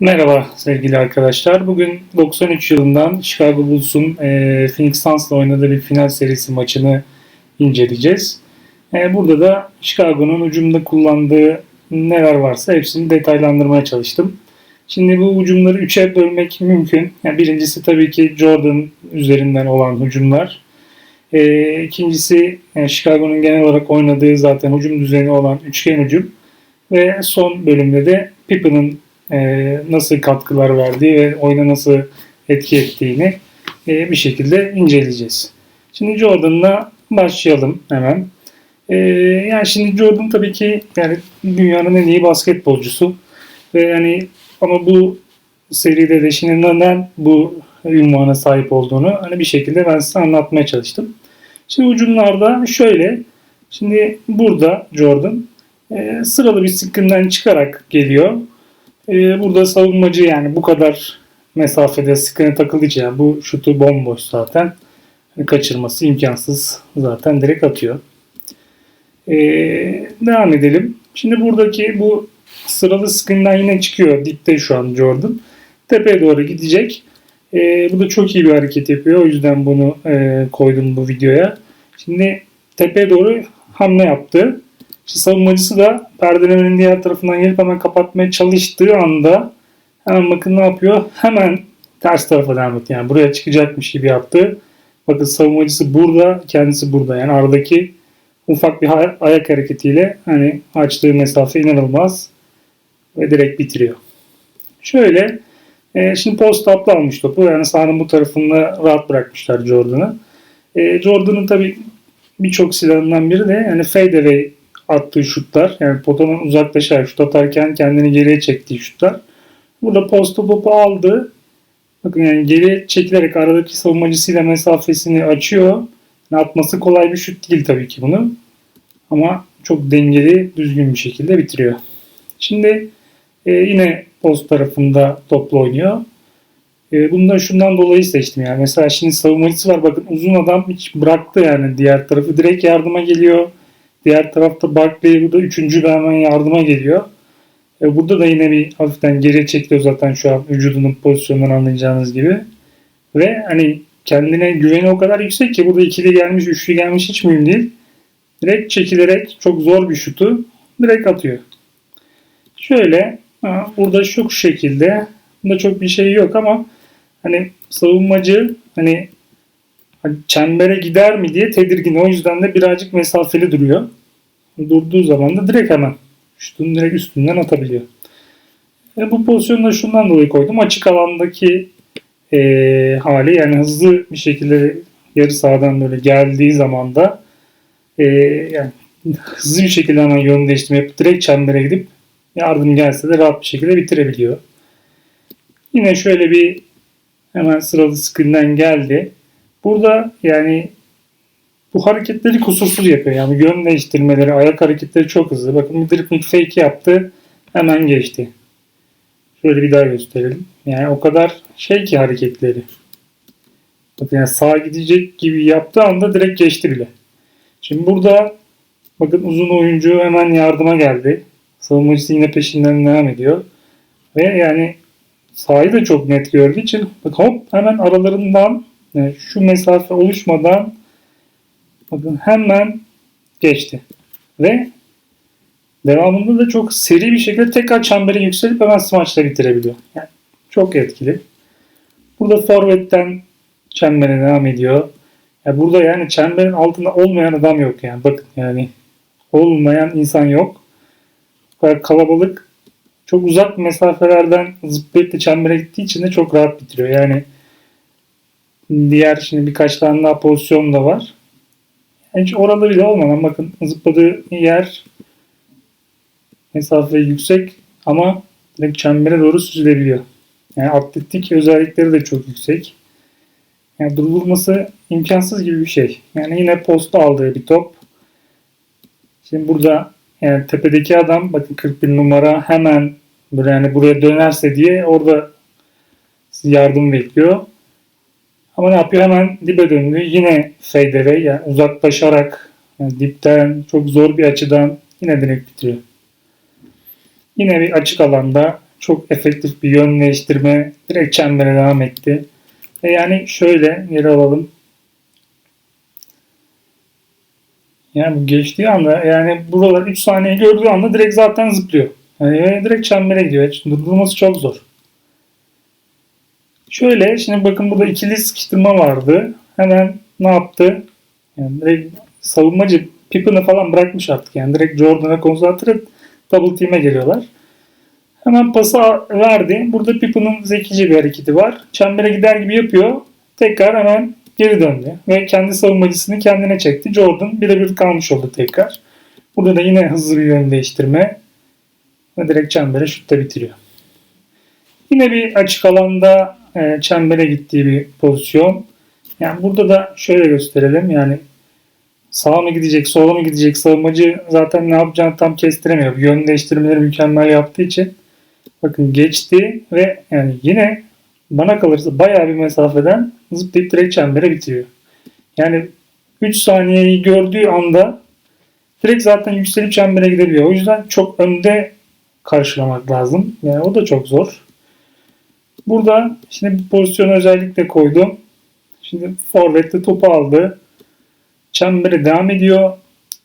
Merhaba sevgili arkadaşlar. Bugün 93 yılından Chicago Bulls'un e, Phoenix Suns'la oynadığı bir final serisi maçını inceleyeceğiz. E, burada da Chicago'nun ucumda kullandığı neler varsa hepsini detaylandırmaya çalıştım. Şimdi bu hücumları üçe bölmek mümkün. Yani birincisi tabii ki Jordan üzerinden olan hücumlar. E, ikincisi yani Chicago'nun genel olarak oynadığı zaten hücum düzeni olan üçgen hücum. Ve son bölümde de Pippen'ın e, nasıl katkılar verdiği ve oyuna nasıl etki ettiğini e, bir şekilde inceleyeceğiz. Şimdi Jordan'la başlayalım hemen. E, yani şimdi Jordan tabii ki yani dünyanın en iyi basketbolcusu ve yani ama bu seride de şimdi neden bu ünvana sahip olduğunu hani bir şekilde ben size anlatmaya çalıştım. Şimdi ucumlarda şöyle. Şimdi burada Jordan e, sıralı bir sıkıntından çıkarak geliyor. E, burada savunmacı yani bu kadar mesafede sıkıntı takıldığı için yani bu şutu bomboş zaten. Hani kaçırması imkansız. Zaten direkt atıyor. E, devam edelim. Şimdi buradaki bu sıralı sıkıntından yine çıkıyor. Dipte şu an Jordan. Tepeye doğru gidecek. E, bu da çok iyi bir hareket yapıyor. O yüzden bunu e, koydum bu videoya. Şimdi tepeye doğru hamle yaptı. İşte savunmacısı da perdelemenin diğer tarafından gelip hemen kapatmaya çalıştığı anda hemen bakın ne yapıyor? Hemen ters tarafa devam etti. Yani buraya çıkacakmış gibi yaptı. Bakın savunmacısı burada, kendisi burada. Yani aradaki ufak bir ayak hareketiyle hani açtığı mesafe inanılmaz ve direkt bitiriyor. Şöyle e, şimdi post up'la almış topu. Yani sahanın bu tarafında rahat bırakmışlar Jordan'ı. E, Jordan'ın tabi birçok silahından biri de yani fadeaway attığı şutlar. Yani potanın uzaklaşarak şut atarken kendini geriye çektiği şutlar. Burada post topu aldı. Bakın yani geriye çekilerek aradaki savunmacısıyla mesafesini açıyor. Yani atması kolay bir şut değil tabii ki bunu. Ama çok dengeli, düzgün bir şekilde bitiriyor. Şimdi e, yine post tarafında topla oynuyor. E, bunu da şundan dolayı seçtim yani. Mesela şimdi savunmacısı var bakın uzun adam hiç bıraktı yani diğer tarafı direkt yardıma geliyor. Diğer tarafta Barkley bu da üçüncü ve hemen yardıma geliyor. E, burada da yine bir hafiften geriye çekiyor zaten şu an vücudunun pozisyonundan anlayacağınız gibi. Ve hani kendine güveni o kadar yüksek ki burada ikili gelmiş, üçlü gelmiş hiç mühim değil. Direkt çekilerek çok zor bir şutu direkt atıyor. Şöyle burada şu şekilde bunda çok bir şey yok ama hani savunmacı hani hani çembere gider mi diye tedirgin. O yüzden de birazcık mesafeli duruyor. Durduğu zaman da direkt hemen şutun direkt üstünden atabiliyor. E, bu pozisyonu da şundan dolayı koydum. Açık alandaki e, hali yani hızlı bir şekilde yarı sahadan böyle geldiği zaman da e, yani hızlı bir şekilde hemen yön değiştirme direkt çembere gidip yardım gelse de rahat bir şekilde bitirebiliyor. Yine şöyle bir hemen sıralı screen'den geldi. Burada yani bu hareketleri kusursuz yapıyor. Yani yön değiştirmeleri, ayak hareketleri çok hızlı. Bakın bir dribbling fake yaptı. Hemen geçti. Şöyle bir daha gösterelim. Yani o kadar şey ki hareketleri. Bakın yani sağa gidecek gibi yaptığı anda direkt geçti bile. Şimdi burada bakın uzun oyuncu hemen yardıma geldi. Savunmacısı yine peşinden devam ediyor. Ve yani sahayı da çok net gördüğü için bak hop hemen aralarından yani şu mesafe oluşmadan bakın hemen geçti. Ve devamında da çok seri bir şekilde tekrar çembere yükselip hemen smaçla bitirebiliyor. Yani çok etkili. Burada forvetten çembere devam ediyor. Yani burada yani çemberin altında olmayan adam yok yani. Bakın yani olmayan insan yok. Kadar kalabalık çok uzak mesafelerden zıplayıp da çembere gittiği için de çok rahat bitiriyor. Yani Diğer şimdi birkaç tane daha pozisyon da var. Hiç orada bile olmadan bakın zıpladığı yer mesafe yüksek ama direkt çembere doğru süzülebiliyor. Yani atletik özellikleri de çok yüksek. Yani durdurması imkansız gibi bir şey. Yani yine posta aldığı bir top. Şimdi burada yani tepedeki adam bakın 41 numara hemen yani buraya dönerse diye orada yardım bekliyor. Ama ne yapıyor? Hemen dibe döndü. Yine fadeaway yani uzaklaşarak Yani dipten çok zor bir açıdan yine direkt bitiriyor. Yine bir açık alanda çok efektif bir yön değiştirme direkt çembere devam etti. Ve yani şöyle geri alalım. Yani geçtiği anda yani buralar 3 saniye gördüğü anda direkt zaten zıplıyor. Yani direkt çembere gidiyor. Hiç durdurması çok zor. Şöyle şimdi bakın burada ikili sıkıştırma vardı. Hemen ne yaptı? Yani direkt savunmacı Pippen'ı falan bırakmış artık. Yani direkt Jordan'a konsantre double team'e geliyorlar. Hemen pası verdi. Burada Pippen'ın zekice bir hareketi var. Çembere gider gibi yapıyor. Tekrar hemen geri döndü. Ve kendi savunmacısını kendine çekti. Jordan birebir kalmış oldu tekrar. Burada da yine hızlı bir yön değiştirme. Ve direkt çembere şutta bitiriyor. Yine bir açık alanda e, çembere gittiği bir pozisyon. Yani burada da şöyle gösterelim. Yani sağa mı gidecek, sola mı gidecek savunmacı zaten ne yapacağını tam kestiremiyor. Yön değiştirmeleri mükemmel yaptığı için. Bakın geçti ve yani yine bana kalırsa bayağı bir mesafeden zıplayıp direkt çembere bitiriyor. Yani 3 saniyeyi gördüğü anda direkt zaten yükselip çembere gidebiliyor. O yüzden çok önde karşılamak lazım. Yani o da çok zor. Burada şimdi bir pozisyonu özellikle koydum. Şimdi forvette topu aldı. Çembere devam ediyor.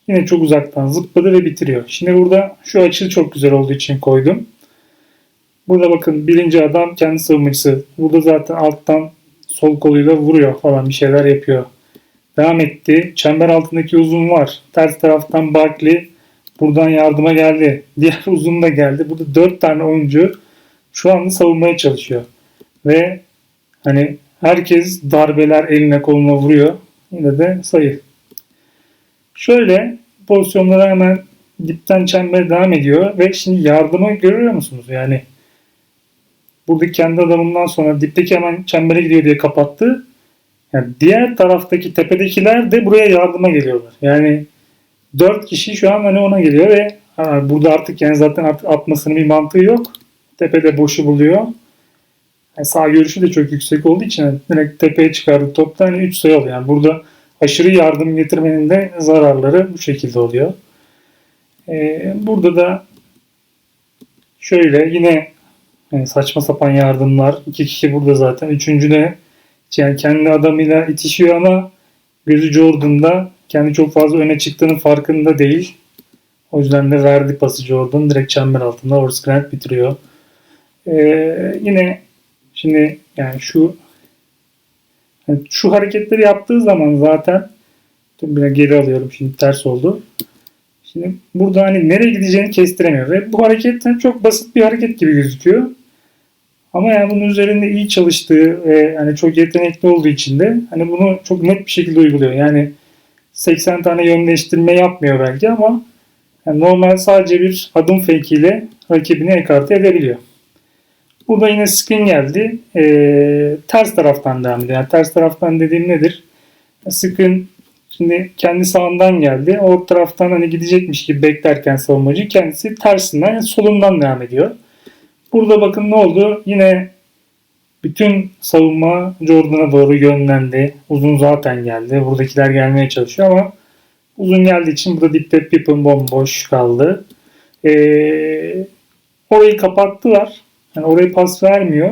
Yine çok uzaktan zıpladı ve bitiriyor. Şimdi burada şu açı çok güzel olduğu için koydum. Burada bakın birinci adam kendi savunmacısı. Burada zaten alttan sol koluyla vuruyor falan bir şeyler yapıyor. Devam etti. Çember altındaki uzun var. Ters taraftan Barkley buradan yardıma geldi. Diğer uzun da geldi. Burada dört tane oyuncu şu anda savunmaya çalışıyor. Ve hani herkes darbeler eline koluna vuruyor. Yine de sayı. Şöyle pozisyonlara hemen dipten çember devam ediyor ve şimdi yardımı görüyor musunuz? Yani buradaki kendi adamından sonra dipteki hemen çembere gidiyor diye kapattı. Yani diğer taraftaki tepedekiler de buraya yardıma geliyorlar. Yani dört kişi şu an hani ona geliyor ve ha, burada artık yani zaten artık atmasının bir mantığı yok. Tepede boşu buluyor. Yani sağ görüşü de çok yüksek olduğu için yani direkt tepeye çıkardı topta hani 3 sayı oluyor. Yani burada aşırı yardım getirmenin de zararları bu şekilde oluyor. Ee, burada da şöyle yine yani saçma sapan yardımlar. İki kişi burada zaten. Üçüncü de yani kendi adamıyla itişiyor ama gözü Jordan'da kendi çok fazla öne çıktığının farkında değil. O yüzden de verdi pası Jordan. Direkt çember altında Horace Grant bitiriyor. Ee, yine şimdi yani şu yani şu hareketleri yaptığı zaman zaten dur biraz geri alıyorum şimdi ters oldu. Şimdi burada hani nereye gideceğini kestiremiyor ve bu hareket çok basit bir hareket gibi gözüküyor. Ama yani bunun üzerinde iyi çalıştığı ve hani çok yetenekli olduğu için de hani bunu çok net bir şekilde uyguluyor. Yani 80 tane yön değiştirme yapmıyor belki ama yani normal sadece bir adım fake ile rakibini ekarte edebiliyor. Burada yine screen geldi. Ee, ters taraftan devam ediyor. Yani ters taraftan dediğim nedir? Screen şimdi kendi sağından geldi. O taraftan hani gidecekmiş gibi beklerken savunmacı kendisi tersinden yani solundan devam ediyor. Burada bakın ne oldu? Yine bütün savunma Jordan'a doğru yönlendi. Uzun zaten geldi. Buradakiler gelmeye çalışıyor ama uzun geldiği için burada dipte Pippen bomboş kaldı. Ee, orayı kapattılar. Yani orayı pas vermiyor.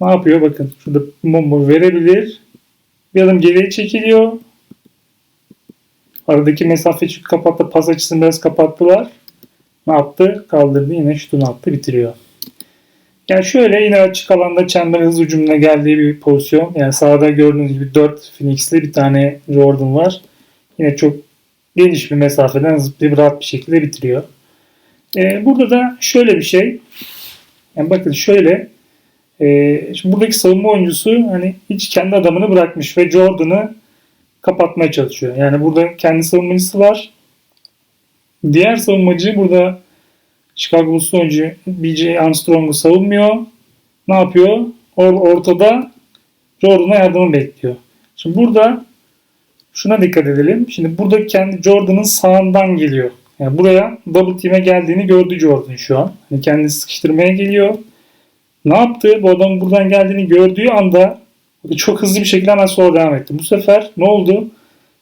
Ne yapıyor? Bakın şurada bomba verebilir. Bir adım geriye çekiliyor. Aradaki mesafe çünkü kapattı. Pas açısını biraz kapattılar. Ne yaptı? Kaldırdı. Yine şutunu attı. Bitiriyor. Yani şöyle yine açık alanda çember hız ucumuna geldiği bir pozisyon. Yani sağda gördüğünüz gibi 4 Phoenix'li bir tane Jordan var. Yine çok geniş bir mesafeden zıplayıp rahat bir şekilde bitiriyor. Ee, burada da şöyle bir şey. Yani bakın şöyle. E, şimdi buradaki savunma oyuncusu hani hiç kendi adamını bırakmış ve Jordan'ı kapatmaya çalışıyor. Yani burada kendi savunmacısı var. Diğer savunmacı burada Chicago Bulls oyuncu B.J. Armstrong'u savunmuyor. Ne yapıyor? Or ortada Jordan'a yardımı bekliyor. Şimdi burada şuna dikkat edelim. Şimdi burada kendi Jordan'ın sağından geliyor. Yani buraya double team'e geldiğini gördü Jordan şu an. Yani kendini sıkıştırmaya geliyor. Ne yaptı? Bu adam buradan geldiğini gördüğü anda çok hızlı bir şekilde hemen sola devam etti. Bu sefer ne oldu?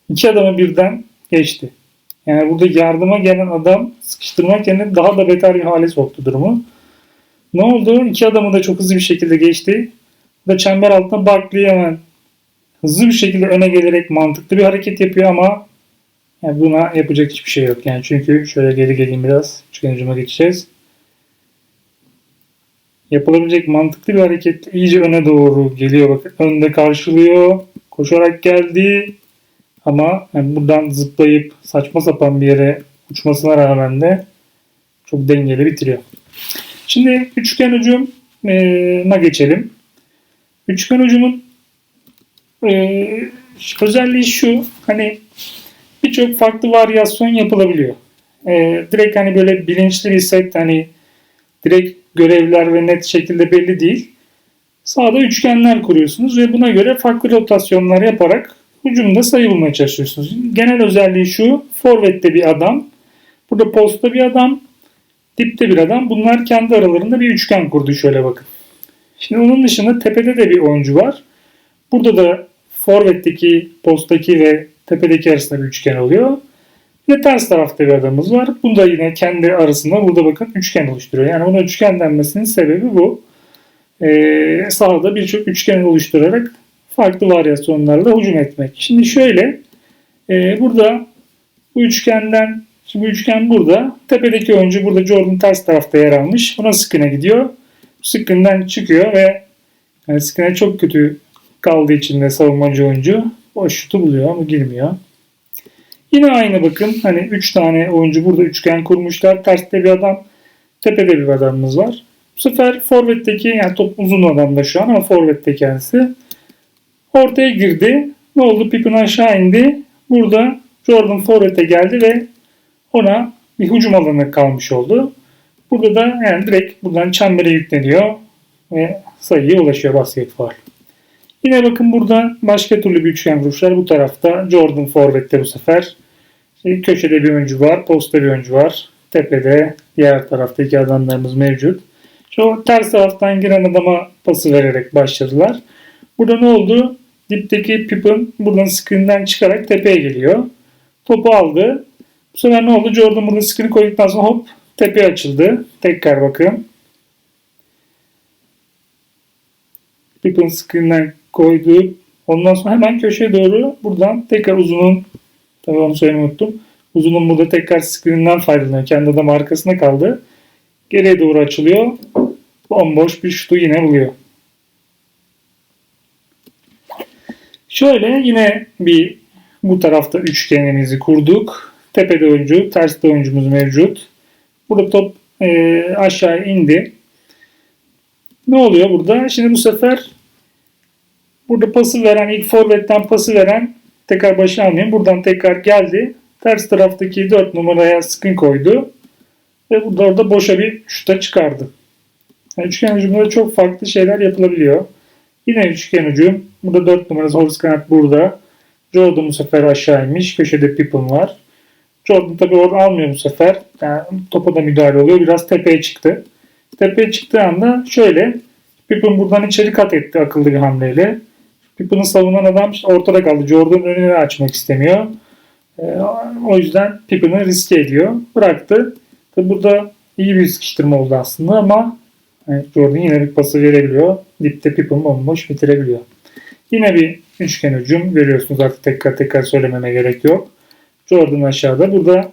iki adamı birden geçti. Yani burada yardıma gelen adam sıkıştırmak yerine daha da beter bir hale soktu durumu. Ne oldu? İki adamı da çok hızlı bir şekilde geçti. Ve çember altında Barkley hemen hızlı bir şekilde öne gelerek mantıklı bir hareket yapıyor ama yani buna yapacak hiçbir şey yok. Yani çünkü şöyle geri geleyim biraz. Hücuma geçeceğiz. Yapılabilecek mantıklı bir hareket iyice öne doğru geliyor. Bakın önde karşılıyor. Koşarak geldi. Ama yani buradan zıplayıp saçma sapan bir yere uçmasına rağmen de çok dengeli bitiriyor. Şimdi üçgen hücumuna geçelim. Üçgen hücumun e, özelliği şu. Hani birçok farklı varyasyon yapılabiliyor. E, direkt hani böyle bilinçli bir set hani direkt görevler ve net şekilde belli değil. Sağda üçgenler kuruyorsunuz ve buna göre farklı rotasyonlar yaparak hücumda sayı bulmaya çalışıyorsunuz. Genel özelliği şu. Forvet'te bir adam. Burada postta bir adam. Dipte bir adam. Bunlar kendi aralarında bir üçgen kurdu şöyle bakın. Şimdi onun dışında tepede de bir oyuncu var. Burada da forvetteki, posttaki ve tepedeki arasında bir üçgen oluyor. Ve ters tarafta bir adamımız var. Bu da yine kendi arasında burada bakın üçgen oluşturuyor. Yani buna üçgen denmesinin sebebi bu. Ee, sahada birçok üçgen oluşturarak farklı varyasyonlarla hücum etmek. Şimdi şöyle e, burada bu üçgenden şimdi üçgen burada. Tepedeki oyuncu burada Jordan ters tarafta yer almış. Buna screen'e gidiyor. Screen'den çıkıyor ve yani screen'e çok kötü kaldığı için de savunmacı oyuncu boş şutu buluyor ama girmiyor. Yine aynı bakın. Hani 3 tane oyuncu burada üçgen kurmuşlar. Terste bir adam. Tepede bir adamımız var. Bu sefer forvetteki yani top uzun adamda şu an ama forvette kendisi. Ortaya girdi. Ne oldu? Pippen aşağı indi. Burada Jordan forvete geldi ve ona bir hücum alanı kalmış oldu. Burada da yani direkt buradan çembere yükleniyor ve sayıya ulaşıyor basket var. Yine bakın burada başka türlü bir üçgen vuruşlar. Bu tarafta Jordan Forvet'te bu sefer. Şimdi köşede bir oyuncu var. Posta bir oyuncu var. Tepede diğer tarafta iki adamlarımız mevcut. Şu ters taraftan giren adama pası vererek başladılar. Burada ne oldu? Dipteki Pippen buradan screen'den çıkarak tepeye geliyor. Topu aldı. Bu sefer ne oldu? Jordan burada screen koyduktan sonra hop tepeye açıldı. Tekrar bakın. Pippen screen'den koydu. Ondan sonra hemen köşeye doğru buradan tekrar uzunun tabii onu söylemeyi unuttum. Uzunun burada tekrar screen'den faydalanıyor. Kendi adam arkasında kaldı. Geriye doğru açılıyor. Bomboş bir şutu yine buluyor. Şöyle yine bir bu tarafta üçgenimizi kurduk. Tepede oyuncu, terste oyuncumuz mevcut. Burada top e, aşağı indi. Ne oluyor burada? Şimdi bu sefer burada pası veren, ilk forvetten pası veren tekrar başına almayayım. Buradan tekrar geldi. Ters taraftaki 4 numaraya screen koydu. Ve burada orada boşa bir şuta çıkardı. Yani üçgen hücumda çok farklı şeyler yapılabiliyor. Yine üçgen hücum. Burada 4 numarası Horace Grant burada. Jordan bu sefer aşağı inmiş. Köşede Pippen var. Jordan tabi orada almıyor bu sefer. Yani topa da müdahale oluyor. Biraz tepeye çıktı. Tepeye çıktığı anda şöyle Pippen buradan içeri kat etti akıllı bir hamleyle. Pippen'ı savunan adam işte ortada kaldı. Jordan önünü açmak istemiyor. Ee, o yüzden Pippen'ı riske ediyor. Bıraktı. Tabi burada iyi bir sıkıştırma oldu aslında ama Jordan yine bir pası verebiliyor. Dipte Pippen bomboş bitirebiliyor. Yine bir üçgen hücum görüyorsunuz artık tekrar tekrar söylememe gerek yok. Jordan aşağıda. Burada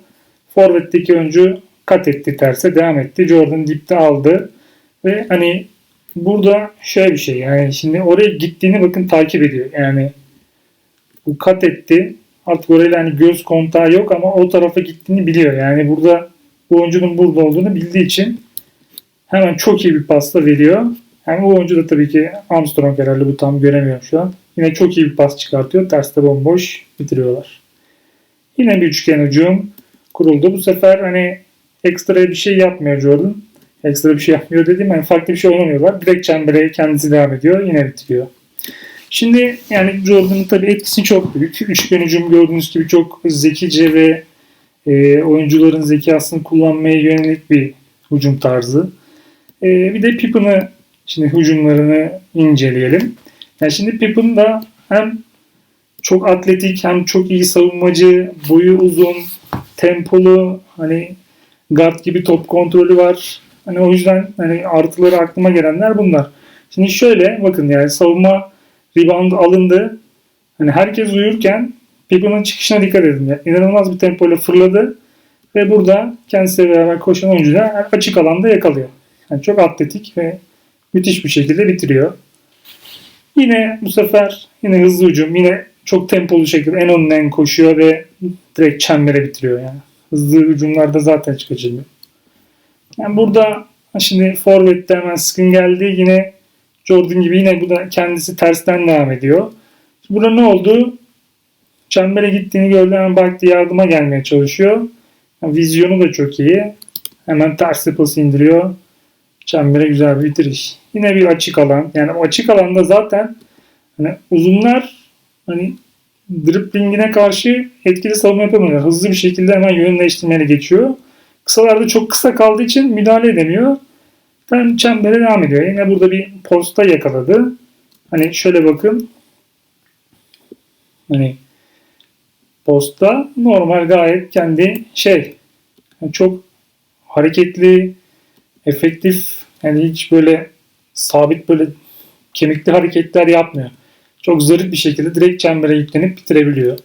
forvetteki oyuncu kat etti terse devam etti. Jordan dipte aldı. Ve hani burada şöyle bir şey yani şimdi oraya gittiğini bakın takip ediyor. Yani bu kat etti. Artık orayla hani göz kontağı yok ama o tarafa gittiğini biliyor. Yani burada bu oyuncunun burada olduğunu bildiği için hemen çok iyi bir pasta veriyor. Yani o oyuncu da tabii ki Armstrong herhalde bu tam göremiyorum şu an. Yine çok iyi bir pas çıkartıyor. Terste bomboş bitiriyorlar. Yine bir üçgen hücum kuruldu. Bu sefer hani ekstra bir şey yapmıyor Jordan. Ekstra bir şey yapmıyor dediğim hani farklı bir şey oynamıyorlar. Direkt çembere kendisi devam ediyor. Yine bitiriyor. Şimdi yani Jordan'ın tabii etkisi çok büyük. Üçgen hücum gördüğünüz gibi çok zekice ve e, oyuncuların zekasını kullanmaya yönelik bir hücum tarzı. E, bir de Pippen'ı şimdi hücumlarını inceleyelim. Yani şimdi Pippen da hem çok atletik hem çok iyi savunmacı, boyu uzun, tempolu, hani guard gibi top kontrolü var. Hani o yüzden hani artıları aklıma gelenler bunlar. Şimdi şöyle bakın yani savunma rebound alındı. Hani herkes uyurken Pippen'ın çıkışına dikkat edin. Yani inanılmaz bir tempoyla fırladı ve burada kendisiyle beraber koşan oyuncular açık alanda yakalıyor. Yani çok atletik ve müthiş bir şekilde bitiriyor. Yine bu sefer yine hızlı hücum, yine çok tempolu şekilde en önden koşuyor ve direkt çembere bitiriyor yani. Hızlı hücumlarda zaten hiç kaçırmıyor. Yani burada şimdi Forvet'te hemen sıkın geldi. Yine Jordan gibi yine bu da kendisi tersten devam ediyor. Burada ne oldu? Çembere gittiğini gördü hemen baktı yardıma gelmeye çalışıyor. Yani vizyonu da çok iyi. Hemen ters pası indiriyor. Çembere güzel bir bitiriş. Yine bir açık alan. Yani o açık alanda zaten hani uzunlar hani driplingine karşı etkili savunma yapamıyorlar. Hızlı bir şekilde hemen yön değiştirmeye geçiyor. Kısalarda çok kısa kaldığı için müdahale edemiyor. Ben çembere devam ediyor. Yine burada bir posta yakaladı. Hani şöyle bakın. Hani posta normal gayet kendi şey çok hareketli, efektif yani hiç böyle sabit böyle kemikli hareketler yapmıyor. Çok zarif bir şekilde direkt çembere yüklenip bitirebiliyor.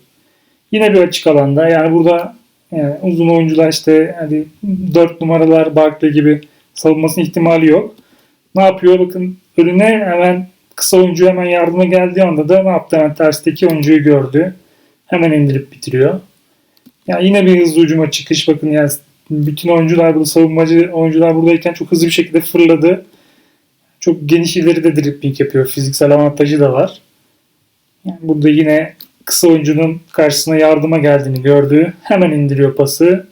Yine bir açık alanda yani burada yani uzun oyuncular işte hani 4 numaralar Barkley gibi savunmasının ihtimali yok. Ne yapıyor? Bakın önüne hemen kısa oyuncu hemen yardıma geldiği anda da ne yaptı? Hemen tersteki oyuncuyu gördü. Hemen indirip bitiriyor. Yani yine bir hızlı ucuma çıkış. Bakın yani bütün oyuncular burada savunmacı oyuncular buradayken çok hızlı bir şekilde fırladı. Çok geniş ileri de dribbling yapıyor. Fiziksel avantajı da var. Yani burada yine kısa oyuncunun karşısına yardıma geldiğini gördü. Hemen indiriyor pası.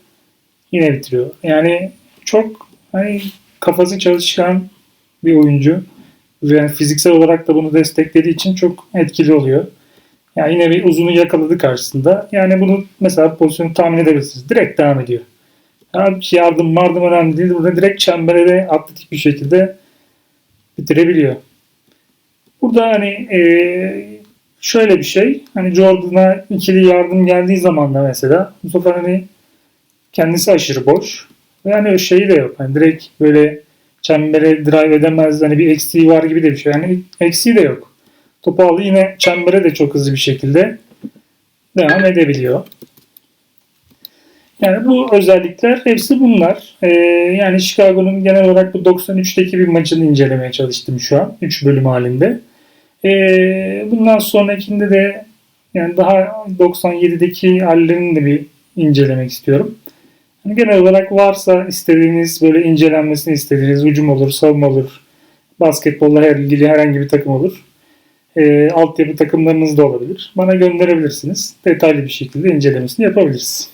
Yine bitiriyor. Yani çok hani kafası çalışkan bir oyuncu. Yani fiziksel olarak da bunu desteklediği için çok etkili oluyor. Yani yine bir uzunu yakaladı karşısında. Yani bunu mesela pozisyonu tahmin edebilirsiniz. Direkt devam ediyor. Yani yardım mardım önemli değil. Burada direkt çembere de atletik bir şekilde bitirebiliyor. Burada hani ee, şöyle bir şey. Hani Jordan'a ikili yardım geldiği zaman da mesela bu sefer hani kendisi aşırı boş. Ve hani o şeyi de yok. Hani direkt böyle çembere drive edemez. Hani bir eksiği var gibi de bir şey. Yani eksiği de yok. Topu aldı yine çembere de çok hızlı bir şekilde devam edebiliyor. Yani bu özellikler hepsi bunlar. Ee, yani Chicago'nun genel olarak bu 93'teki bir maçını incelemeye çalıştım şu an. 3 bölüm halinde. Ee, bundan sonrakinde de yani daha 97'deki hallerini de bir incelemek istiyorum. Yani genel olarak varsa istediğiniz böyle incelenmesini istediğiniz hücum olur, savunma olur, basketbolla ilgili herhangi bir takım olur. E, altyapı takımlarınız da olabilir. Bana gönderebilirsiniz. Detaylı bir şekilde incelemesini yapabiliriz.